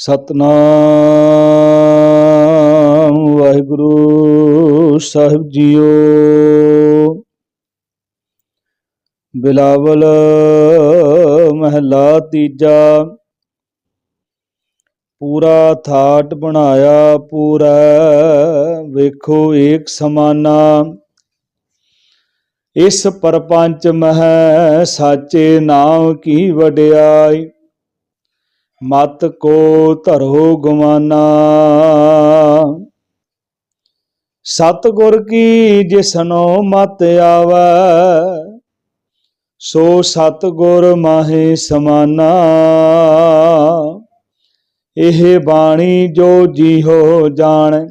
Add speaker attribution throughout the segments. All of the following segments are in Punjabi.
Speaker 1: ਸਤਨਾਮ ਵਾਹਿਗੁਰੂ ਸਾਹਿਬ ਜੀਓ। ਬਿਲਾਵਲ ਮਹਲਾ ਤੀਜਾ। ਪੂਰਾ ਥਾਟ ਬਣਾਇਆ, ਪੂਰਾ ਵੇਖੋ ਏਕ ਸਮਾਨਾ। ਇਸ ਪਰਪੰਚ ਮਹਿ ਸਾਚੇ ਨਾਮ ਕੀ ਵਡਿਆਈ। ਮਤ ਕੋ ਧਰੋ ਗਵਾਨਾ ਸਤਗੁਰ ਕੀ ਜਿਸਨੋ ਮਤ ਆਵੈ, ਸੋ ਸਤਗੁਰ ਮਾਹੇ ਸਮਾਨਾ। ਇਹ ਬਾਣੀ ਜੋ ਜੀਹੋ ਜਾਣ,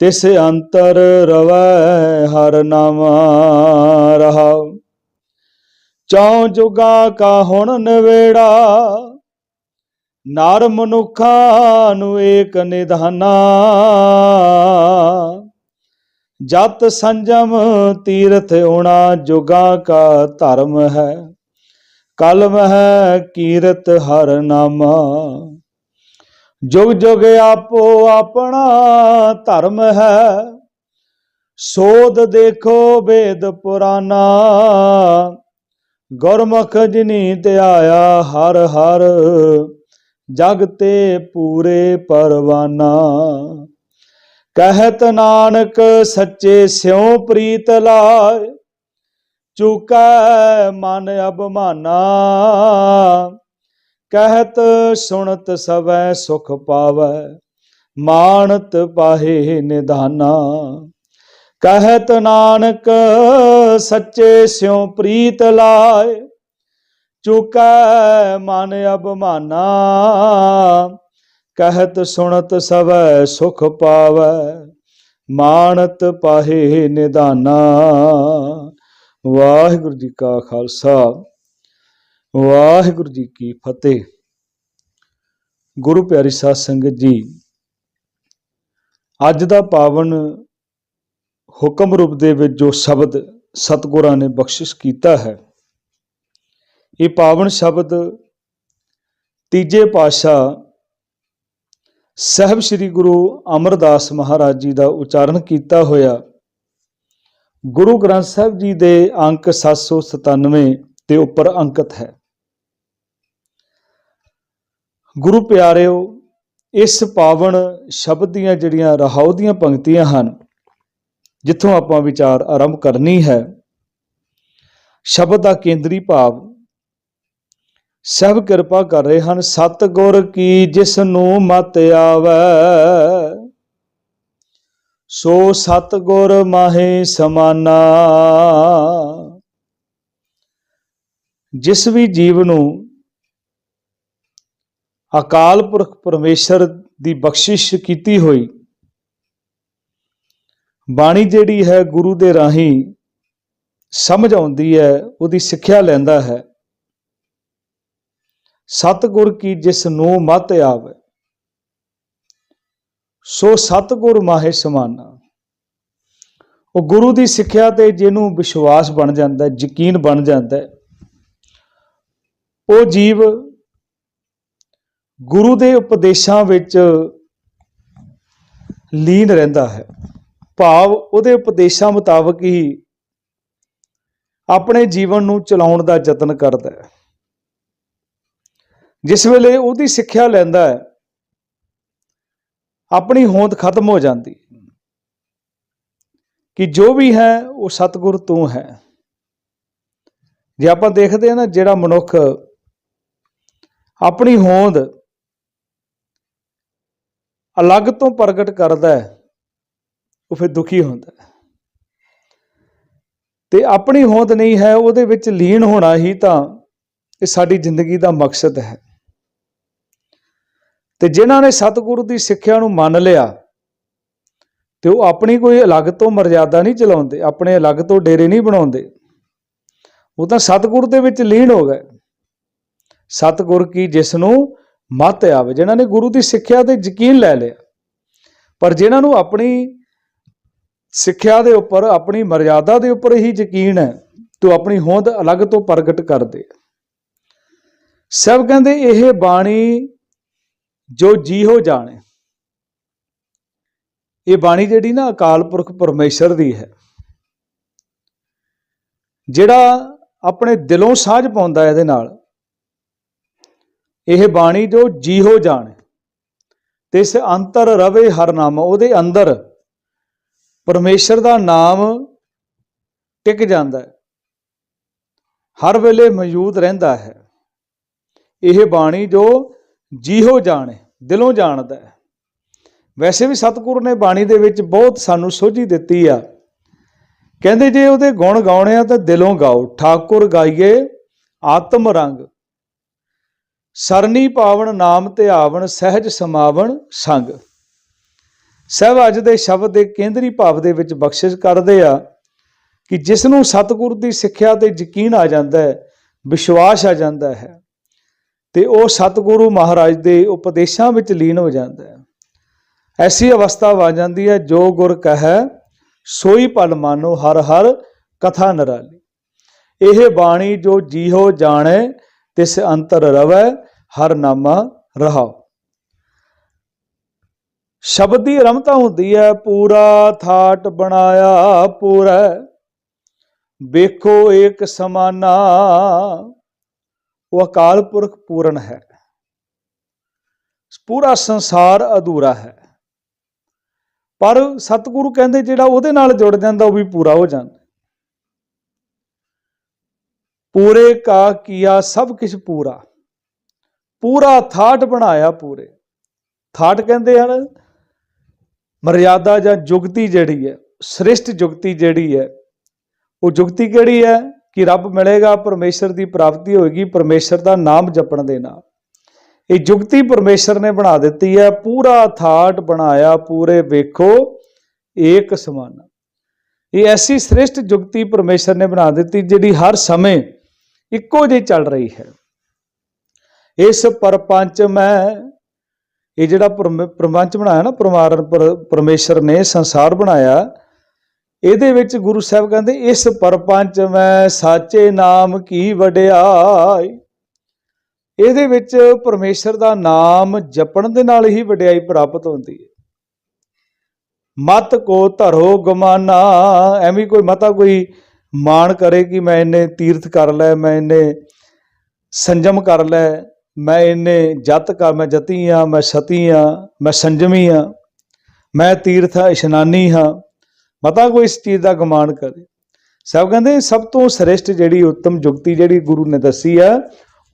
Speaker 1: ਤਿਸ ਅੰਤਰ ਰਵੈ ਹਰ ਨਾਮ ਰਹਾਉ। ਚੌ ਜੁਗਾ ਕਾ ਹੁਣ ਨਵੇੜਾ ਨਰ ਮਨੁੱਖਾਂ ਨੂੰ ਏਕ ਨਿਧਾਨਾ। ਜਤ ਸੰਜਮ ਤੀਰਥ ਹੋਣਾ ਜੁਗਾ ਕਾ ਧਰਮ ਹੈ। ਕਲਮ ਹੈ ਕੀਰਤ ਹਰ ਨਾਮਾ। ਜੁਗ ਜੁਗ ਆਪੋ ਆਪਣਾ ਧਰਮ ਹੈ। ਸੋਧ ਦੇਖੋ ਵੇਦ ਪੁਰਾਨਾ ਗੁਰਮੁਖ ਜਿਨੀ ਆਇਆ ਹਰ ਹਰ। ਜਗ ਤੇ ਪੂਰੇ ਪਰਵਾਨਾ। ਕਹਿਤ ਨਾਨਕ ਸੱਚੇ ਸਿਉ ਪ੍ਰੀਤ ਲਾਇ, ਚੁਕੈ ਮਨ ਅਭਮਾਨਾ। ਕਹਿਤ ਸੁਣਤ ਸਵੈ ਸੁਖ ਪਾਵੈ ਮਾਨਤ ਪਾਹੇ ਨਿਧਾਨਾ। ਕਹਿਤ ਨਾਨਕ ਸੱਚੇ ਸਿਉ ਪ੍ਰੀਤ ਲਾਇ ਚੁਕੈ ਮਨ ਅਭਮਾਨਾ, ਕਹਿਤ ਸੁਣਤ ਸਵੈ ਸੁਖ ਪਾਵੈ ਮਾਨਤ ਪਾਹੇ ਨਿਧਾਨਾ ਵਾਹਿਗੁਰੂ ਜੀ ਕਾ ਖਾਲਸਾ, ਵਾਹਿਗੁਰੂ ਜੀ ਕੀ ਫਤਿਹ। ਗੁਰੂ ਪਿਆਰੀ ਸਾਧ ਸੰਗਤ ਜੀ, ਅੱਜ ਦਾ ਪਾਵਨ ਹੁਕਮ ਰੂਪ ਦੇ ਵਿੱਚ ਜੋ ਸ਼ਬਦ ਸਤਿਗੁਰਾਂ ਨੇ ਬਖਸ਼ਿਸ਼ ਕੀਤਾ ਹੈ ਇਹ ਪਾਵਨ ਸ਼ਬਦ ਤੀਜੇ ਪਾਤਸ਼ਾਹ ਸਹਿਬ ਸ੍ਰੀ ਗੁਰੂ ਅਮਰਦਾਸ ਮਹਾਰਾਜ ਜੀ ਦਾ ਉਚਾਰਨ ਕੀਤਾ ਹੋਇਆ। ਗੁਰੂ ਗ੍ਰੰਥ ਸਾਹਿਬ ਜੀ ਦੇ ਅੰਕ 797 ਤੇ ਉੱਪਰ ਅੰਕਿਤ ਹੈ। ਗੁਰੂ ਪਿਆਰਿਓ, ਇਸ ਪਾਵਨ ਸ਼ਬਦ ਦੀਆਂ ਜਿਹੜੀਆਂ ਰਹਾਉ ਦੀਆਂ ਪੰਕਤੀਆਂ ਹਨ, ਜਿੱਥੋਂ ਆਪਾਂ ਵਿਚਾਰ ਆਰੰਭ ਕਰਨੀ ਹੈ, ਸ਼ਬਦ ਦਾ ਕੇਂਦਰੀ ਭਾਵ ਸਭ ਕਿਰਪਾ ਕਰ ਰਹੇ ਹਨ, ਸਤਗੁਰ ਕੀ ਜਿਸ ਨੂੰ ਮਤ ਆਵੈ? ਸੋ ਸਤਗੁਰ ਮਾਹੇ ਸਮਾਨਾ। ਜਿਸ ਵੀ ਜੀਵ ਨੂੰ ਅਕਾਲ ਪੁਰਖ ਪਰਮੇਸ਼ਰ ਦੀ ਬਖਸ਼ਿਸ਼ ਕੀਤੀ ਹੋਈ, ਬਾਣੀ ਜਿਹੜੀ ਹੈ ਗੁਰੂ ਦੇ ਰਾਹੀਂ ਸਮਝ ਆਉਂਦੀ ਹੈ, ਉਹਦੀ ਸਿੱਖਿਆ ਲੈਂਦਾ ਹੈ। ਸਤਗੁਰ ਕੀ ਜਿਸ ਨੂੰ ਮਤ ਆਵੇ, ਸੋ ਸਤਗੁਰ ਮਾਹੇ ਸਮਾਨਾ। ਉਹ ਗੁਰੂ ਦੀ ਸਿੱਖਿਆ ਤੇ ਜਿਹਨੂੰ ਵਿਸ਼ਵਾਸ ਬਣ ਜਾਂਦਾ ਹੈ, ਯਕੀਨ ਬਣ ਜਾਂਦਾ ਹੈ, ਉਹ ਜੀਵ ਗੁਰੂ ਦੇ ਉਪਦੇਸ਼ਾਂ ਵਿੱਚ ਲੀਨ ਰਹਿੰਦਾ ਹੈ। ਭਾਵ ਉਹਦੇ ਉਪਦੇਸ਼ਾਂ ਮੁਤਾਬਕ ਹੀ ਆਪਣੇ ਜੀਵਨ ਨੂੰ ਚਲਾਉਣ ਦਾ ਯਤਨ ਕਰਦਾ ਹੈ। ਜਿਸ ਵੇਲੇ ਉਹਦੀ ਸਿੱਖਿਆ ਲੈਂਦਾ ਹੈ, ਆਪਣੀ ਹੋਂਦ ਖਤਮ ਹੋ ਜਾਂਦੀ ਕਿ ਜੋ ਵੀ ਹੈ, ਉਹ ਸਤਿਗੁਰ ਤੂੰ ਹੈ। ਜੇ ਆਪਾਂ ਦੇਖਦੇ ਹਾਂ ਨਾ ਜਿਹੜਾ ਮਨੁੱਖ ਆਪਣੀ ਹੋਂਦ ਅਲੱਗ ਤੋਂ ਪ੍ਰਗਟ ਕਰਦਾ ਹੈ, ਉਹ ਫਿਰ ਦੁਖੀ ਹੁੰਦਾ ਹੈ। ਤੇ ਆਪਣੀ ਹੋਂਦ ਨਹੀਂ ਹੈ, ਉਹਦੇ ਵਿੱਚ ਲੀਨ ਹੋਣਾ ਹੀ ਤਾਂ ਇਹ ਸਾਡੀ ਜ਼ਿੰਦਗੀ ਦਾ ਮਕਸਦ ਹੈ। ਤੇ ਜਿਨ੍ਹਾਂ ਨੇ ਸਤਿਗੁਰੂ ਦੀ ਸਿੱਖਿਆ ਨੂੰ ਮੰਨ ਲਿਆ, ਤੇ ਉਹ ਆਪਣੀ ਕੋਈ ਅਲੱਗ ਤੋਂ ਮਰਜ਼ਾਦਾ ਨਹੀਂ ਚਲਾਉਂਦੇ, ਆਪਣੇ ਅਲੱਗ ਤੋਂ ਡੇਰੇ ਨਹੀਂ ਬਣਾਉਂਦੇ। ਉਹ ਤਾਂ ਸਤਿਗੁਰ ਦੇ ਵਿੱਚ ਲੀਨ ਹੋ ਗਏ। ਸਤਿਗੁਰ ਕੀ ਜਿਸ ਨੂੰ ਮਤ ਆਵੇ, ਜਿਨ੍ਹਾਂ ਨੇ ਗੁਰੂ ਦੀ ਸਿੱਖਿਆ ਤੇ ਯਕੀਨ ਲੈ ਲਿਆ, ਪਰ ਜਿਨ੍ਹਾਂ ਨੂੰ ਆਪਣੀ ਸਿੱਖਿਆ ਦੇ ਉੱਪਰ, ਆਪਣੀ ਮਰਜ਼ਾਦਾ ਦੇ ਉੱਪਰ ਹੀ ਯਕੀਨ ਹੈ, ਤੂੰ ਆਪਣੀ ਹੋਂਦ ਅਲੱਗ ਤੋਂ ਪ੍ਰਗਟ ਕਰਦੇ। ਸਭ ਕਹਿੰਦੇ ਇਹ ਬਾਣੀ ਜੋ ਜੀ ਹੋ ਜਾਣੇ। ਇਹ ਬਾਣੀ ਜਿਹੜੀ ਨਾ ਅਕਾਲ ਪੁਰਖ ਪਰਮੇਸ਼ਰ ਦੀ ਹੈ। ਜਿਹੜਾ ਆਪਣੇ ਦਿਲੋਂ ਸਾਝ ਪਾਉਂਦਾ ਇਹਦੇ ਨਾਲ। ਇਹ ਬਾਣੀ ਜੋ ਜੀ ਜੀਹੋ ਜਾਣੇ। ਤਿਸ ਅੰਤਰ ਰਵੇ ਹਰ ਨਾਮ, ਉਹਦੇ ਅੰਦਰ ਪਰਮੇਸ਼ਰ ਦਾ ਨਾਮ ਟਿਕ ਜਾਂਦਾ ਹੈ। ਹਰ ਵੇਲੇ ਮੌਜੂਦ ਰਹਿੰਦਾ ਹੈ। ਇਹ ਬਾਣੀ ਜੋ ਜੀਹੋ ਜਾਣੇ, ਦਿਲੋਂ ਜਾਣਦਾ ਹੈ। ਵੈਸੇ ਵੀ ਸਤਿਗੁਰ ਨੇ ਬਾਣੀ ਦੇ ਵਿੱਚ ਬਹੁਤ ਸਾਨੂੰ ਸੋਝੀ ਦਿੱਤੀ ਆ। ਕਹਿੰਦੇ ਜੇ ਉਹਦੇ ਗੁਣ ਗਾਉਣੇ ਆ ਤਾਂ ਦਿਲੋਂ ਗਾਓ, ਠਾਕੁਰ ਗਾਈਏ ਆਤਮ ਰੰਗ। ਸਰਨੀ ਪਾਵਣ ਨਾਮ ਤੇ ਆਵਣ, ਸਹਿਜ ਸਮਾਵਣ ਸੰਗ। ਸਹਿਬ ਅੱਜ ਦੇ ਸ਼ਬਦ ਦੇ ਕੇਂਦਰੀ ਭਾਵ ਦੇ ਵਿੱਚ ਬਖਸ਼ਿਸ਼ ਕਰਦੇ ਆ ਕਿ ਜਿਸ ਨੂੰ ਸਤਿਗੁਰ ਦੀ ਸਿੱਖਿਆ ਤੇ ਯਕੀਨ ਆ ਜਾਂਦਾ ਹੈ, ਵਿਸ਼ਵਾਸ ਆ ਜਾਂਦਾ ਹੈ। ਤੇ ਉਹ ਸਤਿਗੁਰੂ ਮਹਾਰਾਜ ਦੇ ਉਪਦੇਸ਼ਾਂ ਵਿੱਚ ਲੀਨ ਹੋ ਜਾਂਦਾ ਹੈ। ਐਸੀ ਅਵਸਥਾ ਆ ਜਾਂਦੀ ਹੈ, ਜੋ ਗੁਰ ਕਹੈ, ਸੋਈ ਪਲ ਮਾਨੋ, ਹਰ ਹਰ ਕਥਾ ਨਰਾਲੀ। ਇਹ ਬਾਣੀ ਜੋ ਜੀਹੋ ਜਾਣੇ, ਤਿਸ ਅੰਤਰ ਰਵੈ, ਹਰ ਨਾਮਾ ਰਹਾਓ ਸ਼ਬਦ ਦੀ ਰਮਤਾ ਹੁੰਦੀ ਹੈ, ਪੂਰਾ ਥਾਟ ਬਣਾਇਆ ਪੂਰਾ, ਵੇਖੋ ਏਕ ਸਮਾਨਾ ਉਹ ਅਕਾਲ ਪੁਰਖ ਪੂਰਨ ਹੈ। ਪੂਰਾ ਸੰਸਾਰ ਅਧੂਰਾ ਹੈ। ਪਰ ਸਤਿਗੁਰੂ ਕਹਿੰਦੇ ਜਿਹੜਾ ਉਹਦੇ ਨਾਲ ਜੁੜ ਜਾਂਦਾ ਉਹ ਵੀ ਪੂਰਾ ਹੋ ਜਾਂਦਾ। ਪੂਰੇ ਕਾ ਕੀਆ ਸਭ ਕੁਝ ਪੂਰਾ। ਪੂਰਾ ਥਾਟ ਬਣਾਇਆ ਪੂਰੇ। ਥਾਟ ਕਹਿੰਦੇ ਹਨ, ਮਰਿਆਦਾ ਜਾਂ ਜੁਗਤੀ ਜਿਹੜੀ ਹੈ, ਸ੍ਰਿਸ਼ਟ ਜੁਗਤੀ ਜਿਹੜੀ ਹੈ, ਉਹ ਜੁਗਤੀ ਕਿਹੜੀ ਹੈ? ਕਿ ਰੱਬ ਮਿਲੇਗਾ, ਪਰਮੇਸ਼ਰ ਦੀ ਪ੍ਰਾਪਤੀ ਹੋਏਗੀ, ਪਰਮੇਸ਼ਰ ਦਾ ਨਾਮ ਜਪਣ ਦੇ ਨਾਲ। ਇਹ ਜੁਗਤੀ ਪਰਮੇਸ਼ਰ ਨੇ ਬਣਾ ਦਿੱਤੀ ਹੈ, ਪੂਰਾ ਥਾਟ ਬਣਾਇਆ, ਪੂਰੇ ਵੇਖੋ, ਏਕ ਸਮਾਨ। ਇਹ ਐਸੀ ਸ੍ਰਿਸ਼ਟ ਜੁਗਤੀ ਪਰਮੇਸ਼ਰ ਨੇ ਬਣਾ ਦਿੱਤੀ, ਜਿਹੜੀ ਹਰ ਸਮੇਂ ਇੱਕੋ ਜਿਹੀ ਚੱਲ ਰਹੀ ਹੈ। ਇਸ ਪਰਪੰਚ ਮੈਂ ਇਹ ਜਿਹੜਾ ਪਰਮ- ਪ੍ਰਪੰਚ ਬਣਾਇਆ ਨਾ ਪਰਮਾਰਨ ਪਰ- ਪਰਮੇਸ਼ਰ ਨੇ ਸੰਸਾਰ ਬਣਾਇਆ ਇਹਦੇ ਵਿੱਚ ਗੁਰੂ ਸਾਹਿਬ ਕਹਿੰਦੇ, ਇਸ ਪਰਪੰਚ ਮੈਂ ਸਾਚੇ ਨਾਮ ਕੀ ਵਡਿਆਈ? ਇਹਦੇ ਵਿੱਚ ਪਰਮੇਸ਼ਰ ਦਾ ਨਾਮ ਜਪਣ ਦੇ ਨਾਲ ਹੀ ਵਡਿਆਈ ਪ੍ਰਾਪਤ ਹੁੰਦੀ ਹੈ। ਮਤ ਕੋ ਧਰੋ ਗਮਾਨਾ। ਐਵੇਂ ਕੋਈ ਮਤਾ, ਕੋਈ ਮਾਣ ਕਰੇ ਕਿ ਮੈਂ ਇਹਨੇ ਤੀਰਥ ਕਰ ਲੈ, ਮੈਂ ਇਹਨੇ ਸੰਜਮ ਕਰ ਲੈ, ਮੈਂ ਇਹਨੇ ਜਤ ਕਰ, ਮੈਂ ਜਤੀ ਆ ਮੈਂ ਸਤੀ ਆ ਮੈਂ ਸੰਜਮੀ ਆ ਮੈਂ ਤੀਰਥ ਇਸ਼ਨਾਨੀ ਹਾਂ। ਮਤਾ ਕੋਈ ਇਸ ਚੀਜ਼ ਦਾ ਗਮਾਨ ਕਰੇ। ਸਭ ਕਹਿੰਦੇ ਸਭ ਤੋਂ ਸ੍ਰੇਸ਼ਟ ਜਿਹੜੀ ਉੱਤਮ ਜੁਗਤੀ ਜਿਹੜੀ ਗੁਰੂ ਨੇ ਦੱਸੀ ਆ,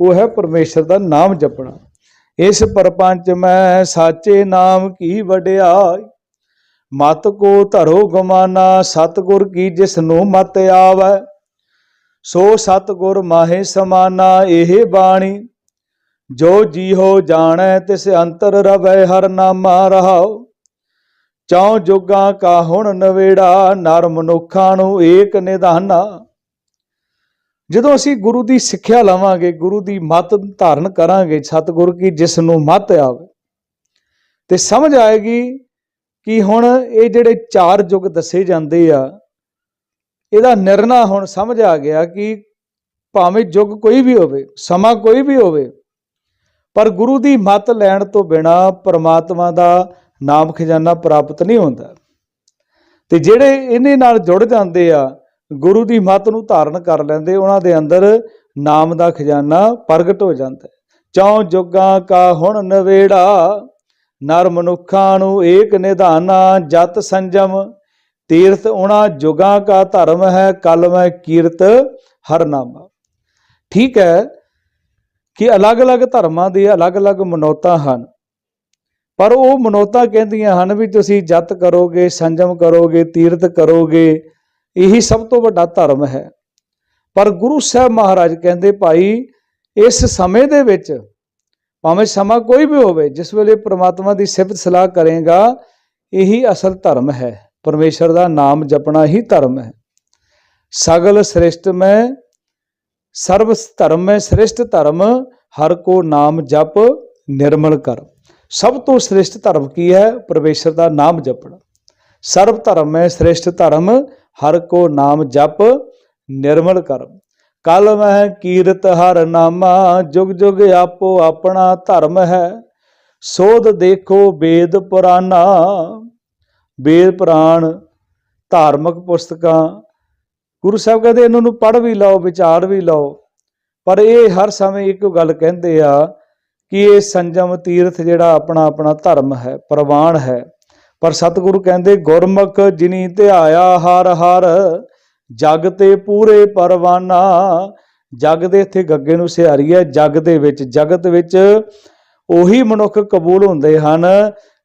Speaker 1: ਉਹ ਹੈ ਪਰਮੇਸ਼ਰ ਦਾ ਨਾਮ ਜਪਣਾ। ਇਸ ਪਰਪੰਚ ਮੈਂ ਸਾਚੇ ਨਾਮ ਕੀ ਵਡਿਆਈ? ਮਤ ਕੋ ਧਰੋ ਗਮਾਨਾ, ਸਤਗੁਰ ਕੀ ਜਿਸ ਨੂੰ ਮਤ ਆਵੈ? ਸੋ ਸਤਗੁਰ ਮਾਹੇ ਸਮਾਨਾ, ਇਹ ਬਾਣੀ। ਜੋ ਜੀਹੋ ਜਾਣੈ, ਤਿਸ ਅੰਤਰ ਰਵੈ, ਹਰ ਨਾਮਾ ਰਹਾਉ। ਚੌ ਜੁਗਾਂ ਕਾ ਹੁਣ ਨਵੇੜਾ, ਨਰ ਮਨੁੱਖਾਂ ਨੂੰ ਏਕ ਨਿਧਾਨਾ। ਜਦੋਂ ਅਸੀਂ ਗੁਰੂ ਦੀ ਸਿੱਖਿਆ ਲਵਾਂਗੇ, ਗੁਰੂ ਦੀ ਮਤ ਧਾਰਨ ਕਰਾਂਗੇ, ਸਤਿਗੁਰ ਕੀ ਜਿਸ ਨੂੰ ਮਤ ਆਵੇ, ਤੇ ਸਮਝ ਆਏਗੀ ਕਿ ਹੁਣ ਇਹ ਜਿਹੜੇ ਚਾਰ ਯੁੱਗ ਦੱਸੇ ਜਾਂਦੇ ਆ, ਇਹਦਾ ਨਿਰਣਾ ਹੁਣ ਸਮਝ ਆ ਗਿਆ ਕਿ ਭਾਵੇਂ ਯੁੱਗ ਕੋਈ ਵੀ ਹੋਵੇ, ਸਮਾਂ ਕੋਈ ਵੀ ਹੋਵੇ, ਪਰ ਗੁਰੂ ਦੀ ਮਤ ਲੈਣ ਤੋਂ ਬਿਨਾ ਪਰਮਾਤਮਾ ਦਾ ਨਾਮ ਖਜ਼ਾਨਾ ਪ੍ਰਾਪਤ ਨਹੀਂ ਹੁੰਦਾ। ਤੇ ਜਿਹੜੇ ਇਹਨੇ ਨਾਲ ਜੁੜ ਜਾਂਦੇ ਆ, ਗੁਰੂ ਦੀ ਮੱਤ ਨੂੰ ਧਾਰਨ ਕਰ ਲੈਂਦੇ, ਉਹਨਾਂ ਦੇ ਅੰਦਰ ਨਾਮ ਦਾ ਖਜ਼ਾਨਾ ਪ੍ਰਗਟ ਹੋ ਜਾਂਦਾ। ਹੈ ਚੌ ਜੁਗਾਂ ਕਾ ਹੁਣ ਨਵੇੜਾ, ਨਰ ਮਨੁੱਖਾਂ ਨੂੰ ਏਕ ਨਿਧਾਨਾ ਜਤ ਸੰਜਮ। ਤੀਰਥ ਉਹਨਾਂ ਜੁਗਾਂ ਕਾ ਧਰਮ ਹੈ ਕਲਮ ਹੈ ਕੀਰਤ ਹਰਨਾਮਾ ਠੀਕ ਹੈ ਕਿ ਅਲੱਗ-ਅਲੱਗ ਧਰਮਾਂ ਦੇ ਅਲੱਗ-ਅਲੱਗ ਮਨੋਤਾਂ ਹਨ। ਪਰ ਉਹ ਮਨੋਤਾਂ ਕਹਿੰਦੀਆਂ ਹਨ ਵੀ ਤੁਸੀਂ ਜਤ ਕਰੋਗੇ, ਸੰਜਮ ਕਰੋਗੇ, ਤੀਰਥ ਕਰੋਗੇ, ਇਹੀ ਸਭ ਤੋਂ ਵੱਡਾ ਧਰਮ ਹੈ। ਪਰ ਗੁਰੂ ਸਾਹਿਬ ਮਹਾਰਾਜ ਕਹਿੰਦੇ, ਭਾਈ, ਇਸ ਸਮੇਂ ਦੇ ਵਿੱਚ ਭਾਵੇਂ ਸਮਾਂ ਕੋਈ ਵੀ ਹੋਵੇ, ਜਿਸ ਵੇਲੇ ਪ੍ਰਮਾਤਮਾ ਦੀ ਸਿਫਤ ਸਲਾਹ ਕਰੇਗਾ, ਇਹੀ ਅਸਲ ਧਰਮ ਹੈ। ਪਰਮੇਸ਼ਰ ਦਾ ਨਾਮ ਜਪਣਾ ਹੀ ਧਰਮ ਹੈ। ਸਗਲ ਸ੍ਰਿਸ਼ਟ ਮੈਂ, ਸਰਵ ਧਰਮ ਮੈਂ ਸ੍ਰਿਸ਼ਟ ਧਰਮ, ਹਰ ਕੋ ਨਾਮ ਜਪ ਨਿਰਮਲ ਕਰ। ਸਭ ਤੋਂ ਸ੍ਰੇਸ਼ਟ ਧਰਮ ਕੀ ਹੈ? ਪਰਮੇਸ਼ਰ ਦਾ ਨਾਮ ਜਪਣਾ। ਸਰਬ ਧਰਮ ਹੈ, ਸ੍ਰੇਸ਼ਟ ਧਰਮ, ਹਰ ਕੋ ਨਾਮ ਜਪ, ਨਿਰਮਲ ਕਰਮ। ਕਲ ਮਹਿ ਕੀਰਤ ਹਰ ਨਾਮਾ, ਜੁਗ ਜੁਗ ਆਪੋ ਆਪਣਾ ਧਰਮ ਹੈ। ਸੋਧ ਦੇਖੋ ਵੇਦ ਪੁਰਾਣਾ, ਵੇਦ ਪੁਰਾਣ ਧਾਰਮਿਕ ਪੁਸਤਕਾਂ। ਗੁਰੂ ਸਾਹਿਬ ਕਹਿੰਦੇ, ਇਹਨਾਂ ਨੂੰ ਪੜ੍ਹ ਵੀ ਲਓ, ਵਿਚਾਰ ਵੀ ਲਓ। ਪਰ ਇਹ ਹਰ ਸਮੇਂ ਇੱਕ ਗੱਲ ਕਹਿੰਦੇ ਆ ਕਿ ਇਹ ਸੰਜਮ ਤੀਰਥ ਜਿਹੜਾ ਆਪਣਾ ਆਪਣਾ ਧਰਮ ਹੈ, ਪ੍ਰਵਾਨ ਹੈ। ਪਰ ਸਤਿਗੁਰੂ ਕਹਿੰਦੇ, ਗੁਰਮੁਖ ਜਿਨੀ ਧਿਆਇਆ ਹਰ ਹਰ, ਜਗ ਤੇ ਪੂਰੇ ਪਰਵਾਨਾ। ਜਗ ਦੇ ਇੱਥੇ ਗੱਗੇ ਨੂੰ ਸਿਹਾਰੀ ਹੈ, ਜਗ ਦੇ ਵਿੱਚ, ਜਗਤ ਵਿੱਚ ਉਹੀ ਮਨੁੱਖ ਕਬੂਲ ਹੁੰਦੇ ਹਨ,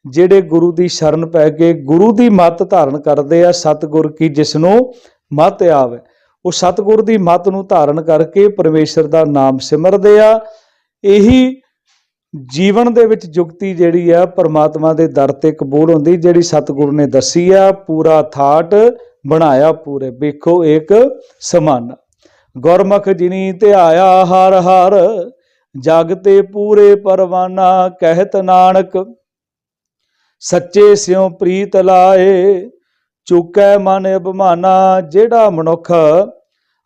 Speaker 1: ਜਿਹੜੇ ਗੁਰੂ ਦੀ ਸ਼ਰਨ ਪੈ ਕੇ ਗੁਰੂ ਦੀ ਮੱਤ ਧਾਰਨ ਕਰਦੇ ਆ, ਸਤਿਗੁਰ ਕੀ ਜਿਸ ਨੂੰ ਮੱਤ ਆਵੇ। ਉਹ ਸਤਿਗੁਰ ਦੀ ਮੱਤ ਨੂੰ ਧਾਰਨ ਕਰਕੇ ਪਰਮੇਸ਼ਰ ਦਾ ਨਾਮ ਸਿਮਰਦੇ ਆ। ਇਹੀ ਜੀਵਨ ਦੇ ਵਿੱਚ ਜੁਗਤੀ ਜਿਹੜੀ ਆ, ਪਰਮਾਤਮਾ ਦੇ ਦਰ ਤੇ ਕਬੂਲ ਹੁੰਦੀ, ਜਿਹੜੀ ਸਤਿਗੁਰੂ ਨੇ ਦੱਸੀ ਆ, ਪੂਰਾ ਥਾਟ ਬਣਾਇਆ ਪੂਰੇ, ਵੇਖੋ ਇੱਕ ਸਮਾਨ। ਗੁਰਮੁਖ ਜਿਨੀ ਧਿਆਇਆ ਹਰ ਹਰ, ਜਗ ਤੇ ਪੂਰੇ ਪਰਵਾਨਾ, ਕਹਿਤ ਨਾਨਕ। ਸੱਚੇ ਸਿਉ ਪ੍ਰੀਤ ਲਾਏ, ਚੁਕੈ ਮਨ ਅਭਮਾਨਾ, ਜਿਹੜਾ ਮਨੁੱਖ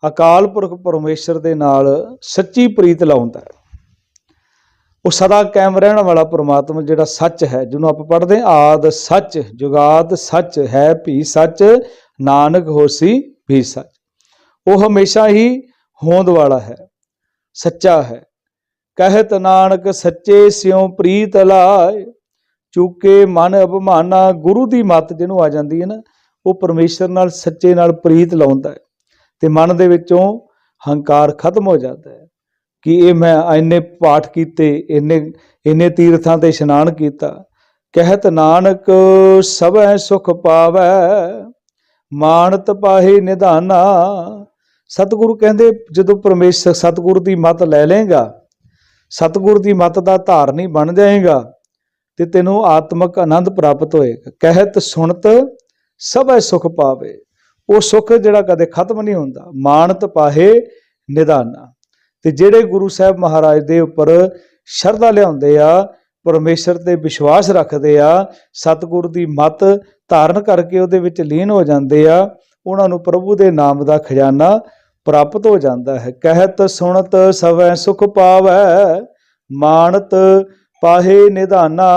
Speaker 1: ਅਕਾਲ ਪੁਰਖ ਪਰਮੇਸ਼ਰ ਦੇ ਨਾਲ ਸੱਚੀ ਪ੍ਰੀਤ ਲਾਉਂਦਾ ਹੈ। ਉਹ ਸਦਾ ਕਾਇਮ ਰਹਿਣ ਵਾਲਾ ਪ੍ਰਮਾਤਮਾ ਜਿਹੜਾ ਸੱਚ ਹੈ, ਜਿਹਨੂੰ ਆਪਾਂ ਪੜ੍ਹਦੇ ਹਾਂ, ਆਦ ਸੱਚ, ਜੁਗਾਦ ਸੱਚ ਹੈ, ਭੀ ਸੱਚ, ਨਾਨਕ ਹੋਸੀ ਭੀ ਸੱਚ। ਉਹ ਹਮੇਸ਼ਾ ਹੀ ਹੋਂਦ ਵਾਲਾ ਹੈ, ਸੱਚਾ ਹੈ। ਕਹਿਤ ਨਾਨਕ ਸੱਚੇ ਸਿਉ ਪ੍ਰੀਤ ਲਾਏ, ਚੁੱਕੇ ਮਨ ਅਭਮਾਨਾ ਗੁਰੂ ਦੀ ਮੱਤ ਜਿਹਨੂੰ ਆ ਜਾਂਦੀ ਹੈ ਨਾ, ਉਹ ਪਰਮੇਸ਼ਰ ਨਾਲ ਸੱਚੇ ਨਾਲ ਪ੍ਰੀਤ ਲਾਉਂਦਾ ਹੈ ਤੇ ਮਨ ਦੇ ਵਿੱਚੋਂ ਹੰਕਾਰ ਖਤਮ ਹੋ ਜਾਂਦਾ ਹੈ। ਕਿ ਇਹ ਮੈਂ ਇੰਨੇ ਪਾਠ ਕੀਤੇ, ਇੰਨੇ ਇੰਨੇ ਤੀਰਥਾਂ ਤੇ ਇਸ਼ਨਾਨ ਕੀਤਾ। ਕਹਿਤ ਨਾਨਕ, ਸਭੈ ਸੁਖ ਪਾਵੈ, ਮਾਨਤ ਪਾਹੇ ਨਿਧਾਨਾ। ਸਤਿਗੁਰੂ ਕਹਿੰਦੇ, ਜਦੋਂ ਪਰਮੇਸ਼ਰ ਸਤਿਗੁਰੂ ਦੀ ਮਤ ਲੈ ਲੇਗਾ ਸਤਿਗੁਰੂ ਦੀ ਮਤ ਦਾ ਧਾਰਨੀ ਬਣ ਜਾਏਗਾ, ਤੇ ਤੈਨੂੰ ਆਤਮਿਕ ਆਨੰਦ ਪ੍ਰਾਪਤ ਹੋਏਗਾ। ਕਹਿਤ ਸੁਣਤ, ਸਭੈ ਸੁਖ ਪਾਵੇ। ਉਹ ਸੁਖ ਜਿਹੜਾ ਕਦੇ ਖਤਮ ਨਹੀਂ ਹੁੰਦਾ। ਮਾਨਤ ਪਾਹੇ ਨਿਧਾਨਾ। ਤੇ ਜਿਹੜੇ ਗੁਰੂ ਸਾਹਿਬ ਮਹਾਰਾਜ ਦੇ ਉੱਪਰ ਸ਼ਰਧਾ ਲਿਆਉਂਦੇ ਆ, ਪਰਮੇਸ਼ਰ ਤੇ ਵਿਸ਼ਵਾਸ ਰੱਖਦੇ ਆ, ਸਤਿਗੁਰ ਦੀ ਮਤ ਧਾਰਨ ਕਰਕੇ ਉਹਦੇ ਵਿੱਚ ਲੀਨ ਹੋ ਜਾਂਦੇ ਆ, ਉਹਨਾਂ ਨੂੰ ਪ੍ਰਭੂ ਦੇ ਨਾਮ ਦਾ ਖਜ਼ਾਨਾ ਪ੍ਰਾਪਤ ਹੋ ਜਾਂਦਾ ਹੈ। ਕਹਿਤ ਸੁਣਤ ਸਵੈ ਸੁਖ ਪਾਵੈ, ਮਾਨਤ ਪਾਹੇ ਨਿਧਾਨਾ।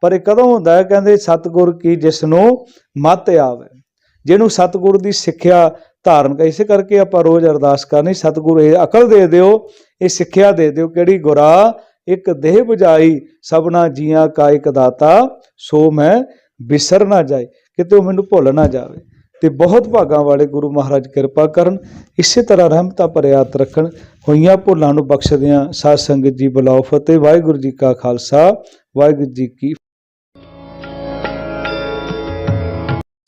Speaker 1: ਪਰ ਇਹ ਕਦੋਂ ਹੁੰਦਾ ਹੈ? ਕਹਿੰਦੇ ਸਤਿਗੁਰ ਕੀ ਜਿਸ ਨੂੰ ਮਤ ਆਵੇ। ਜਿਹਨੂੰ ਸਤਿਗੁਰ ਦੀ ਸਿੱਖਿਆ ਧਾਰਨ ਕਰ ਇਸੇ ਕਰਕੇ ਆਪਾਂ ਰੋਜ਼ ਅਰਦਾਸ ਕਰਨੀ, ਸਤਿਗੁਰੂ ਇਹ ਅਕਲ ਦੇ ਦਿਓ, ਇਹ ਸਿੱਖਿਆ ਦੇ ਦਿਓ, ਕਿਹੜੀ ਗੁਰਾ, ਇੱਕ ਦੇਹ ਬੁਝਾਈ, ਸਭਨਾ ਜੀਆਂ ਕਾ ਇੱਕ ਦਾਤਾ, ਸੋ ਮੈਂ ਬਿਸਰ ਨਾ ਜਾਏ, ਕਿਤੇ ਉਹ ਮੈਨੂੰ ਭੁੱਲ ਨਾ ਜਾਵੇ। ਤੇ ਬਹੁਤ ਭਾਗਾਂ ਵਾਲੇ ਗੁਰੂ ਮਹਾਰਾਜ ਕਿਰਪਾ ਕਰਨ, ਇਸੇ ਤਰ੍ਹਾਂ ਰਹਿਮਤਾ ਭਰਿਆਤ ਰੱਖਣ, ਹੋਈਆਂ ਭੁੱਲਾਂ ਨੂੰ ਬਖਸ਼ਦਿਆਂ ਸਾਧ ਸੰਗਤ ਜੀ ਬੁਲਾਓ ਫਤਿਹ, ਵਾਹਿਗੁਰੂ ਜੀ ਕਾ ਖਾਲਸਾ, ਵਾਹਿਗੁਰੂ ਜੀ ਕੀ